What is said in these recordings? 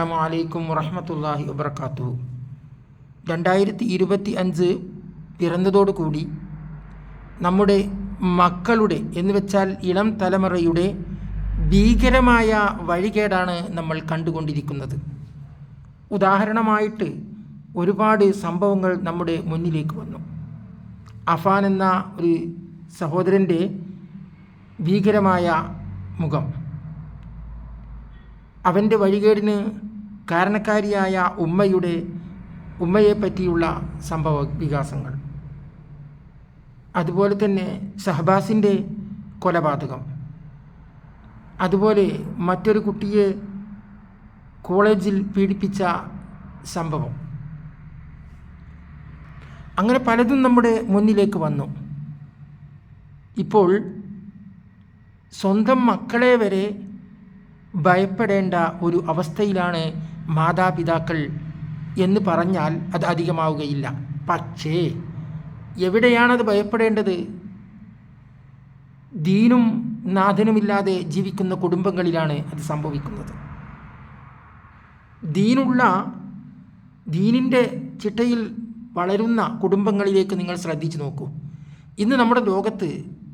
അലൈക്കും വറഹമത്തല്ലാഹി വബർക്കാത്തു രണ്ടായിരത്തി ഇരുപത്തി അഞ്ച് പിറന്നതോടുകൂടി നമ്മുടെ മക്കളുടെ എന്ന് വെച്ചാൽ ഇളം തലമുറയുടെ ഭീകരമായ വഴികേടാണ് നമ്മൾ കണ്ടുകൊണ്ടിരിക്കുന്നത്. ഉദാഹരണമായിട്ട് ഒരുപാട് സംഭവങ്ങൾ നമ്മുടെ മുന്നിലേക്ക് വന്നു. അഫാൻ എന്ന ഒരു സഹോദരന്റെ ഭീകരമായ മുഖം. അവന്റെ വഴികേടിന് കാരണക്കാരിയായ ഉമ്മയുടെ ഉമ്മയെ പറ്റിയുള്ള സംഭവ വികാസങ്ങൾ. അതുപോലെ തന്നെ ഷഹബാസിന്റെ കൊലപാതകം. അതുപോലെ മറ്റൊരു കുട്ടിയെ കോളേജിൽ പീഡിപ്പിച്ച സംഭവം. അങ്ങനെ പലതും നമ്മുടെ മുന്നിലേക്ക് വന്നു. ഇപ്പോൾ സ്വന്തം മക്കളെ വരെ ഭയപ്പെടേണ്ട ഒരു അവസ്ഥയിലാണ് മാതാപിതാക്കൾ എന്ന് പറഞ്ഞാൽ അത് അധികമാവുകയില്ല. പക്ഷേ എവിടെയാണത് ഭയപ്പെടേണ്ടത്? ദീനും നാഥനുമില്ലാതെ ജീവിക്കുന്ന കുടുംബങ്ങളിലാണ് അത് സംഭവിക്കുന്നത്. ദീനുള്ള ദീനിന്റെ ചിട്ടയിൽ വളരുന്ന കുടുംബങ്ങളിലേക്ക് നിങ്ങൾ ശ്രദ്ധിച്ചു നോക്കൂ. ഇന്ന് നമ്മുടെ ലോകത്ത്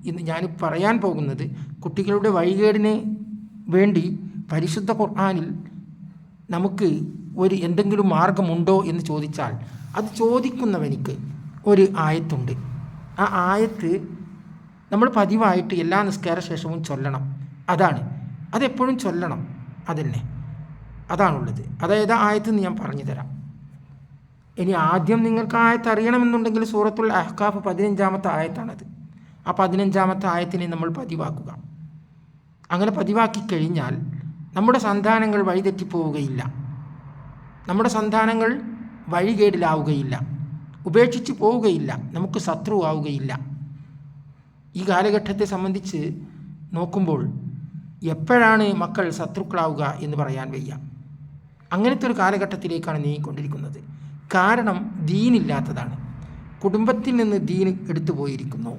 ഇന്ന് ഞാൻ പറയാൻ പോകുന്നത് കുട്ടികളുടെ വഴികേടിന് വേണ്ടി പരിശുദ്ധ ഖുർആാനിൽ നമുക്ക് ഒരു എന്തെങ്കിലും മാർഗമുണ്ടോ എന്ന് ചോദിച്ചാൽ അത് ചോദിക്കുന്നവനിക്ക് ഒരു ആയത്തുണ്ട്. ആ ആയത്ത് നമ്മൾ പതിവായിട്ട് എല്ലാ നിസ്കാര ശേഷവും ചൊല്ലണം. അതാണ്. അതെപ്പോഴും ചൊല്ലണം. അതന്നെ. അതാണുള്ളത്. അതായത് ആയത്ത് ഞാൻ പറഞ്ഞു തരാം ഇനി ആദ്യം നിങ്ങൾക്ക് ആയത്ത് അറിയണമെന്നുണ്ടെങ്കിൽ സൂറത്തുൽ അഹ്കാഫ് പതിനഞ്ചാമത്തെ ആയത്താണത്. ആ പതിനഞ്ചാമത്തെ ആയത്തിനെ നമ്മൾ പതിവാക്കുക. അങ്ങനെ പതിവാക്കി കഴിഞ്ഞാൽ നമ്മുടെ സന്താനങ്ങൾ വഴിതെറ്റിപ്പോവുകയില്ല. നമ്മുടെ സന്താനങ്ങൾ വഴികേടിലാവുകയില്ല. ഉപേക്ഷിച്ച് പോവുകയില്ല. നമുക്ക് ശത്രുവാവുകയില്ല. ഈ കാലഘട്ടത്തെ സംബന്ധിച്ച് നോക്കുമ്പോൾ എപ്പോഴാണ് മക്കൾ ശത്രുക്കളാവുക എന്ന് പറയാൻ വയ്യ. അങ്ങനത്തെ ഒരു കാലഘട്ടത്തിലേക്കാണ് നീങ്ങിക്കൊണ്ടിരിക്കുന്നത്. കാരണം ദീനില്ലാത്തതാണ്. കുടുംബത്തിൽ നിന്ന് ദീൻ എടുത്തു പോയിരിക്കുന്നു.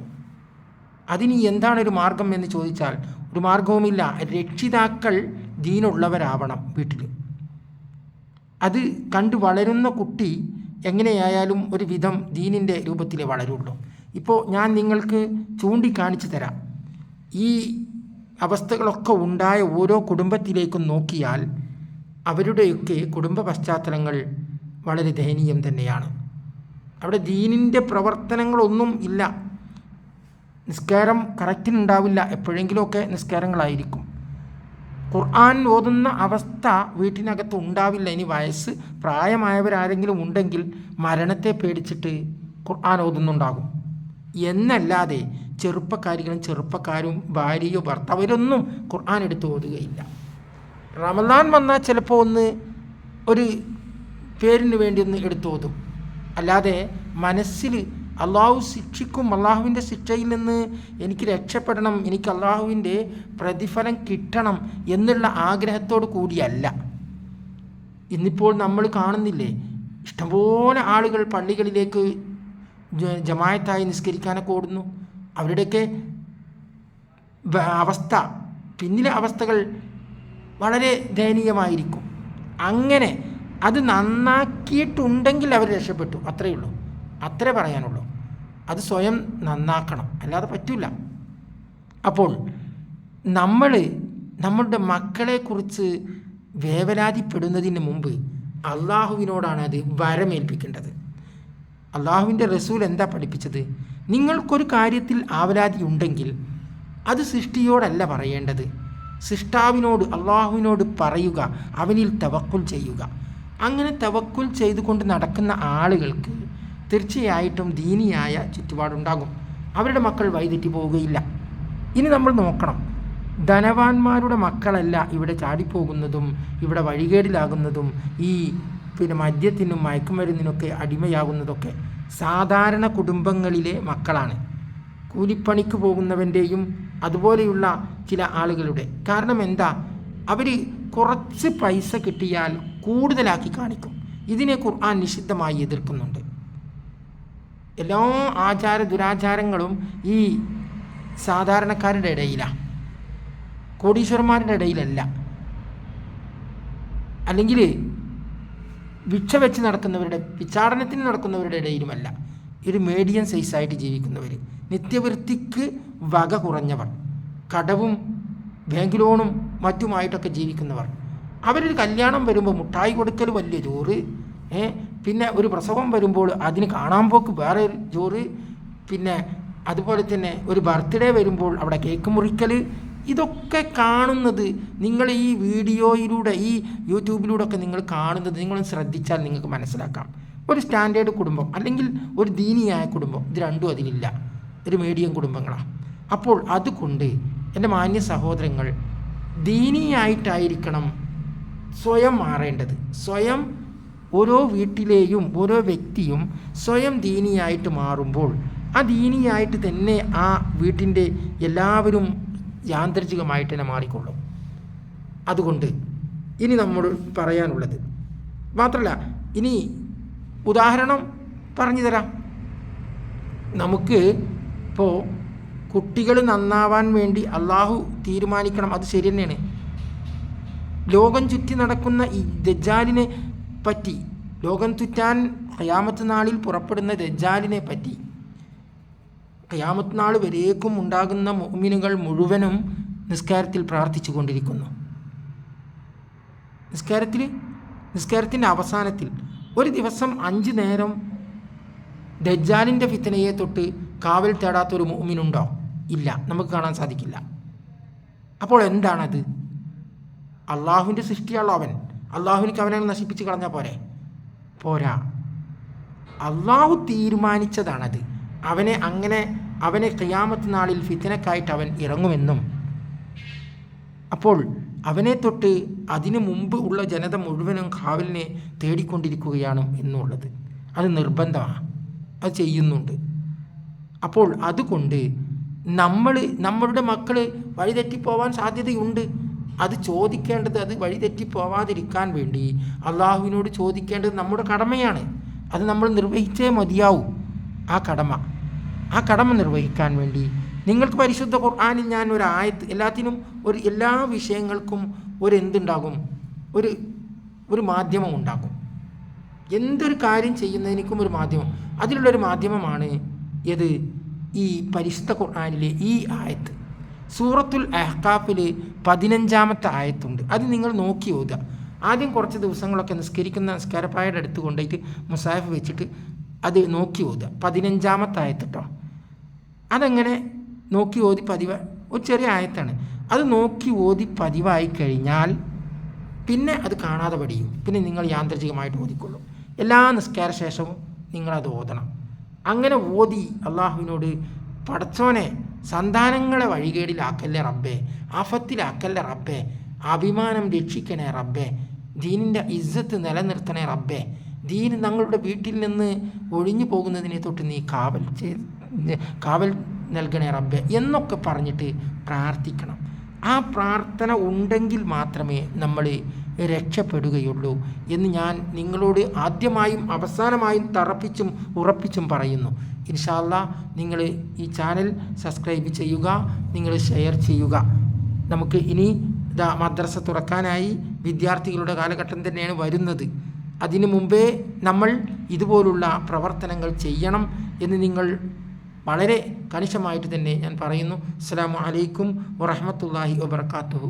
അതിന് എന്താണ് ഒരു മാർഗം എന്ന് ചോദിച്ചാൽ ഒരു മാർഗവുമില്ല. രക്ഷിതാക്കൾ ദീനുള്ളവരാവണം വീട്ടിൽ അത് കണ്ടു വളരുന്ന കുട്ടി എങ്ങനെയായാലും ഒരു വിധം ദീനിന്റെ രൂപത്തിൽ വളരുള്ളൂ. ഇപ്പോൾ ഞാൻ നിങ്ങൾക്ക് ചൂണ്ടിക്കാണിച്ചു തരാം. ഈ അവസ്ഥകളൊക്കെ ഉണ്ടായ ഓരോ കുടുംബത്തിലേക്കും നോക്കിയാൽ അവരുടെയൊക്കെ കുടുംബ പശ്ചാത്തലങ്ങൾ വളരെ ദയനീയം തന്നെയാണ്. അവിടെ ദീനിന്റെ പ്രവർത്തനങ്ങളൊന്നും ഇല്ല. നിസ്കാരം കറക്റ്റിനുണ്ടാവില്ല എപ്പോഴെങ്കിലുമൊക്കെ നിസ്കാരങ്ങളായിരിക്കും. ഖുർആൻ ഓതുന്ന അവസ്ഥ വീട്ടിനകത്ത് ഉണ്ടാവില്ല. ഇനി വയസ്സ് പ്രായമായവരാരെങ്കിലും ഉണ്ടെങ്കിൽ മരണത്തെ പേടിച്ചിട്ട് ഖുർആൻ ഓതുന്നുണ്ടാകും. എന്നല്ലാതെ ചെറുപ്പക്കാരികളും ചെറുപ്പക്കാരും ഭാര്യയോ ഭർത്താവരൊന്നും ഖുർആൻ എടുത്ത് ഓതുകയില്ല. റമദാൻ വന്നാൽ ചിലപ്പോൾ ഒന്ന് ഒരു പേരിന് വേണ്ടി ഒന്ന് എടുത്ത് ഓതും. അല്ലാതെ മനസ്സിൽ അള്ളാഹു ശിക്ഷിക്കും അള്ളാഹുവിന്റെ ശിക്ഷയിൽ നിന്ന് എനിക്ക് രക്ഷപ്പെടണം എനിക്ക് അള്ളാഹുവിന്റെ പ്രതിഫലം കിട്ടണം എന്നുള്ള ആഗ്രഹത്തോടു കൂടിയല്ല. ഇന്നിപ്പോൾ നമ്മൾ കാണുന്നില്ലേ ഇഷ്ടംപോലെ ആളുകൾ പള്ളികളിലേക്ക് ജമായത്തായി നിസ്കരിക്കാനൊക്കെ ഓടുന്നു. അവരുടെയൊക്കെ അവസ്ഥ പിന്നിലെ അവസ്ഥകൾ വളരെ ദയനീയമായിരിക്കും. അങ്ങനെ അത് നന്നാക്കിയിട്ടുണ്ടെങ്കിൽ അവർ രക്ഷപ്പെട്ടു അത്രയേ ഉള്ളൂ. അത്രേ പറയാനുള്ളൂ. അത് സ്വയം നന്നാക്കണം. അല്ലാതെ പറ്റില്ല അപ്പോൾ നമ്മൾ നമ്മളുടെ മക്കളെക്കുറിച്ച് വേവലാതിപ്പെടുന്നതിന് മുമ്പ് അള്ളാഹുവിനോടാണ് അത് വരമേൽപ്പിക്കേണ്ടത്. അള്ളാഹുവിന്റെ റസൂൽ എന്താ പഠിപ്പിച്ചത്? നിങ്ങൾക്കൊരു കാര്യത്തിൽ ആവലാതി ഉണ്ടെങ്കിൽ അത് സൃഷ്ടിയോടല്ല പറയേണ്ടത്. സൃഷ്ടാവിനോട് അള്ളാഹുവിനോട് പറയുക അവനിൽ തവക്കുൽ ചെയ്യുക. അങ്ങനെ തവക്കുൽ ചെയ്തുകൊണ്ട് നടക്കുന്ന ആളുകൾക്ക് തീർച്ചയായിട്ടും ദീനിയായ ചുറ്റുപാടുണ്ടാകും. അവരുടെ മക്കൾ വഴിതെറ്റി പോവുകയില്ല. ഇനി നമ്മൾ നോക്കണം. ധനവാന്മാരുടെ മക്കളല്ല ഇവിടെ ചാടിപ്പോകുന്നതും ഇവിടെ വഴികേടിലാകുന്നതും ഈ പിന്നെ മദ്യത്തിനും മയക്കുമരുന്നിനൊക്കെ അടിമയാകുന്നതൊക്കെ സാധാരണ കുടുംബങ്ങളിലെ മക്കളാണ്. കൂലിപ്പണിക്ക് പോകുന്നവന്റെയും അതുപോലെയുള്ള ചില ആളുകളുടെ. കാരണം എന്താ? അവർ കുറച്ച് പൈസ കിട്ടിയാൽ കൂടുതലാക്കി കാണിക്കും. ഇതിനെ ഖുർആൻ നിഷിദ്ധമായി എതിർക്കുന്നുണ്ട്. എല്ലാ ആചാര ദുരാചാരങ്ങളും ഈ സാധാരണക്കാരുടെ ഇടയിലാണ് കോടീശ്വരന്മാരുടെ ഇടയിലല്ല. അല്ലെങ്കിൽ ഭിക്ഷ വെച്ച് നടക്കുന്നവരുടെ വിചാരണത്തിന് നടക്കുന്നവരുടെ ഇടയിലുമല്ല. ഒരു മീഡിയം സൈസായിട്ട് ജീവിക്കുന്നവർ നിത്യവൃത്തിക്ക് വക കുറഞ്ഞവർ. കടവും ബാങ്ക് ലോണും മറ്റുമായിട്ടൊക്കെ ജീവിക്കുന്നവർ. അവരൊരു കല്യാണം വരുമ്പോൾ മുട്ടായി കൊടുക്കൽ വലിയ ചോറ് പിന്നെ ഒരു പ്രസവം വരുമ്പോൾ അതിന് കാണാൻ പോക്ക് വേറെ ചോറ് പിന്നെ അതുപോലെ തന്നെ ഒരു ബർത്ത്ഡേ വരുമ്പോൾ അവിടെ കേക്ക് മുറിക്കൽ ഇതൊക്കെ കാണുന്നത് നിങ്ങൾ ഈ വീഡിയോയിലൂടെ ഈ യൂട്യൂബിലൂടെ ഒക്കെ നിങ്ങൾ കാണുന്നത് നിങ്ങൾ ശ്രദ്ധിച്ചാൽ നിങ്ങൾക്ക് മനസ്സിലാക്കാം. ഒരു സ്റ്റാൻഡേർഡ് കുടുംബം അല്ലെങ്കിൽ ഒരു ദീനിയായ കുടുംബം ഇത് രണ്ടും അതിലില്ല. ഒരു മീഡിയം കുടുംബങ്ങളാണ് അപ്പോൾ അതുകൊണ്ട് എന്റെ മാന്യ സഹോദരങ്ങൾ ദീനിയായിട്ടായിരിക്കണം സ്വയം മാറേണ്ടത്. സ്വയം ഓരോ വീട്ടിലെയും ഓരോ വ്യക്തിയും സ്വയം ദീനിയായിട്ട് മാറുമ്പോൾ ആ ദീനിയായിട്ട് തന്നെ ആ വീട്ടിന്റെ എല്ലാവരും യാന്ത്രികമായിട്ട് തന്നെ മാറിക്കൊള്ളും. അതുകൊണ്ട് ഇനി നമ്മൾ പറയാനുള്ളത് മാത്രമല്ല ഇനി ഉദാഹരണം പറഞ്ഞു തരാം നമുക്ക് ഇപ്പോൾ കുട്ടികൾ നന്നാവാൻ വേണ്ടി അള്ളാഹു തീരുമാനിക്കണം അത് ശരി തന്നെയാണ്. ലോകം ചുറ്റി നടക്കുന്ന ഈ ദജ്ജാലിനെ പറ്റി. ലോകം തുറ്റാൻ ഖയാമത്ത് നാളിൽ പുറപ്പെടുന്ന ദജ്ജാലിനെ പറ്റി. ഖയാമത്ത് നാൾ വരേക്കും ഉണ്ടാകുന്ന മുഅ്മിനുകൾ മുഴുവനും നിസ്കാരത്തിൽ പ്രാർത്ഥിച്ചു കൊണ്ടിരിക്കുന്നു നിസ്കാരത്തിൽ നിസ്കാരത്തിന്റെ അവസാനത്തിൽ ഒരു ദിവസം അഞ്ച് നേരം ദജ്ജാലിന്റെ ഫിത്തനയെ തൊട്ട് കാവൽ തേടാത്ത ഒരു മുഅ്മിനുണ്ടോ? ഇല്ല. നമുക്ക് കാണാൻ സാധിക്കില്ല. അപ്പോൾ എന്താണത്? അള്ളാഹുവിന്റെ സൃഷ്ടിയാണോ അവൻ. അള്ളാഹുവിനിക്ക് അവനെ നശിപ്പിച്ച് കളഞ്ഞാൽ പോരെ? പോരാ. അള്ളാഹു തീരുമാനിച്ചതാണത്. അവനെ അങ്ങനെ അവനെ ഖിയാമത്ത് നാളിൽ ഫിത്തനക്കായിട്ട് അവൻ ഇറങ്ങുമെന്നും. അപ്പോൾ അവനെ തൊട്ട് അതിനു മുമ്പ് ഉള്ള ജനത മുഴുവനും കാവലിനെ തേടിക്കൊണ്ടിരിക്കുകയാണ് എന്നുള്ളത്. അത് നിർബന്ധമാണ് അത് ചെയ്യുന്നുണ്ട്. അപ്പോൾ അതുകൊണ്ട് നമ്മൾ നമ്മളുടെ മക്കൾ വഴിതെറ്റിപ്പോവാൻ സാധ്യതയുണ്ട്. അത് ചോദിക്കേണ്ടത് അത് വഴിതെറ്റി പോവാതിരിക്കാൻ വേണ്ടി അള്ളാഹുവിനോട് ചോദിക്കേണ്ടത് നമ്മുടെ കടമയാണ്. അത് നമ്മൾ നിർവഹിച്ചേ മതിയാവും. ആ കടമ. ആ കടമ നിർവഹിക്കാൻ വേണ്ടി നിങ്ങൾക്ക് പരിശുദ്ധ ഖുർആാനിൽ ഞാൻ ഒരു ആയത്ത് എല്ലാത്തിനും ഒരു എല്ലാ വിഷയങ്ങൾക്കും ഒരു എന്തുണ്ടാകും? ഒരു ഒരു മാധ്യമം ഉണ്ടാകും. എന്തൊരു കാര്യം ചെയ്യുന്നതിനും ഒരു മാധ്യമം. അതിലുള്ളൊരു മാധ്യമമാണ് ഏത്? ഈ പരിശുദ്ധ ഖുർആാനിലെ ഈ ആയത്ത്. സൂറത്തുൽ അഹ്കാഫിൽ പതിനഞ്ചാമത്തെ ആയത്തുണ്ട്. അത് നിങ്ങൾ നോക്കി ഓതുക. ആദ്യം കുറച്ച് ദിവസങ്ങളൊക്കെ നിസ്കരിക്കുന്ന നിസ്കാരപ്പായുടെ അടുത്ത് കൊണ്ടുപോയിട്ട് മുസാഫ് വെച്ചിട്ട് അത് നോക്കി ഓതുക. പതിനഞ്ചാമത്തെ ആയത്ത് അതങ്ങനെ നോക്കി ഓതി പതിവ്? ഒരു ചെറിയ ആയത്താണ്. അത് നോക്കി ഓതി പതിവായി കഴിഞ്ഞാൽ പിന്നെ അത് കാണാതെ പഠിയും. പിന്നെ നിങ്ങൾ യാന്ത്രികമായിട്ട് ഓതിക്കൊള്ളും. എല്ലാ നിസ്കാര ശേഷവും നിങ്ങളത് ഓതണം. അങ്ങനെ ഓതി അള്ളാഹുവിനോട് പടച്ചോനെ സന്താനങ്ങളെ വഴികേടിലാക്കല്ലേ റബ്ബേ? ആഫത്തിലാക്കല്ലേ റബ്ബേ? അഭിമാനം രക്ഷിക്കണേ റബ്ബേ. ദീനിന്റെ ഇജ്ജത്ത് നിലനിർത്തണേ റബ്ബേ. ദീൻ ഞങ്ങളുടെ വീട്ടിൽ നിന്ന് ഒഴിഞ്ഞു പോകുന്നതിനെ തൊട്ട് നീ കാവൽ ചെയ്ത് കാവൽ നൽകണേ റബ്ബെ എന്നൊക്കെ പറഞ്ഞിട്ട് പ്രാർത്ഥിക്കണം. ആ പ്രാർത്ഥന ഉണ്ടെങ്കിൽ മാത്രമേ നമ്മൾ രക്ഷപ്പെടുകയുള്ളൂ എന്ന് ഞാൻ നിങ്ങളോട് ആദ്യമായും അവസാനമായും തറപ്പിച്ചും ഉറപ്പിച്ചും പറയുന്നു. ഇൻഷാല്ല നിങ്ങൾ ഈ ചാനൽ സബ്സ്ക്രൈബ് ചെയ്യുക നിങ്ങൾ ഷെയർ ചെയ്യുക. നമുക്ക് ഇനി മദ്രസ തുറക്കാനായി വിദ്യാർത്ഥികളുടെ കാലഘട്ടം തന്നെയാണ് വരുന്നത്. അതിനു മുമ്പേ നമ്മൾ ഇതുപോലുള്ള പ്രവർത്തനങ്ങൾ ചെയ്യണം എന്ന് നിങ്ങൾ വളരെ കണിശമായിട്ട് തന്നെ ഞാൻ പറയുന്നു. അസ്സാം വലൈക്കും വറഹമത്തല്ലാഹി വാബർക്കാത്തു